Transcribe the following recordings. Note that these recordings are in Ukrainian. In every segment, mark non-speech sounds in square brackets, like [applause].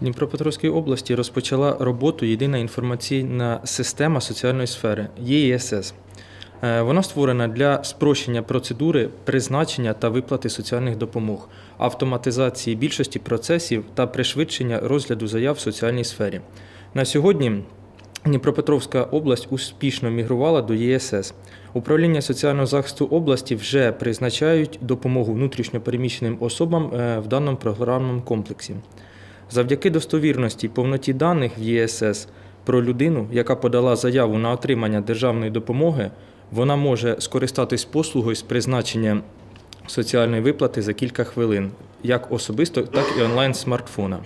Дніпропетровській області розпочала роботу єдина інформаційна система соціальної сфери ЄІСС. Е, Вона створена для спрощення процедури призначення та виплати соціальних допомог, автоматизації більшості процесів та пришвидшення розгляду заяв в соціальній сфері. На сьогодні Дніпропетровська область успішно мігрувала до ЄСС. Управління соціального захисту області вже призначають допомогу внутрішньопереміщеним особам е, в даному програмному комплексі. Завдяки достовірності повноті даних в ЄСС про людину, яка подала заяву на отримання державної допомоги, вона може скористатись послугою з призначення соціальної виплати за кілька хвилин, як особисто, так і онлайн смартфона.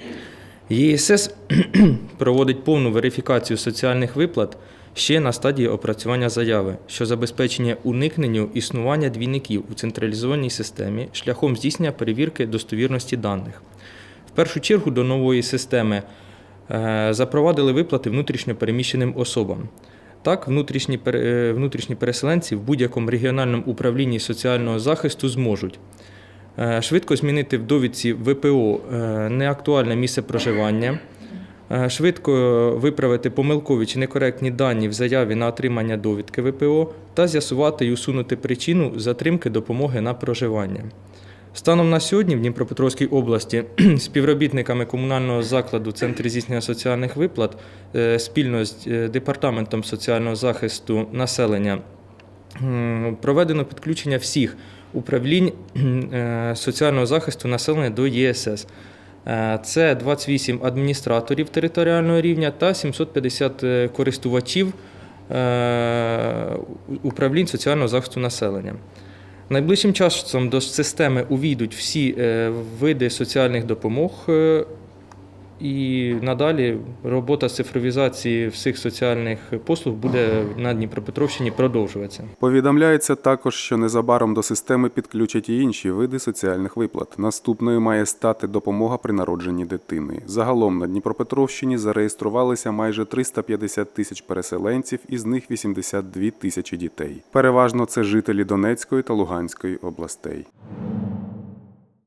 ЄСС [clears throat] проводить повну верифікацію соціальних виплат ще на стадії опрацювання заяви, що забезпечення уникненню існування двійників у централізованій системі шляхом здійснення перевірки достовірності даних. В першу чергу до нової системи е, запровадили виплати внутрішньо переміщеним особам. Так, внутрішні, е, внутрішні переселенці в будь-якому регіональному управлінні соціального захисту зможуть е, швидко змінити в довідці ВПО неактуальне місце проживання, швидко виправити помилкові чи некоректні дані в заяві на отримання довідки ВПО та з'ясувати і усунути причину затримки допомоги на проживання. Станом на сьогодні в Дніпропетровській області [clears throat] співробітниками комунального закладу Центр здійснення соціальних виплат е, спільно з е, департаментом соціального захисту населення проведено підключення всіх управлінь е, соціального захисту населення до ЄСС. Це 28 адміністраторів територіального рівня та 750 е, користувачів управлінь соціального захисту населення. Найближчим часом до системи увійдуть всі е, види соціальних допомог. І надалі робота цифровізації всіх соціальних послуг буде на Дніпропетровщині продовжуватися. Повідомляється також, що незабаром до системи підключать і інші види соціальних виплат. Наступною має стати допомога при народженні дитини. Загалом на Дніпропетровщині зареєструвалися майже 350 тисяч переселенців, із них 82 тисячі дітей. Переважно це жителі Донецької та Луганської областей.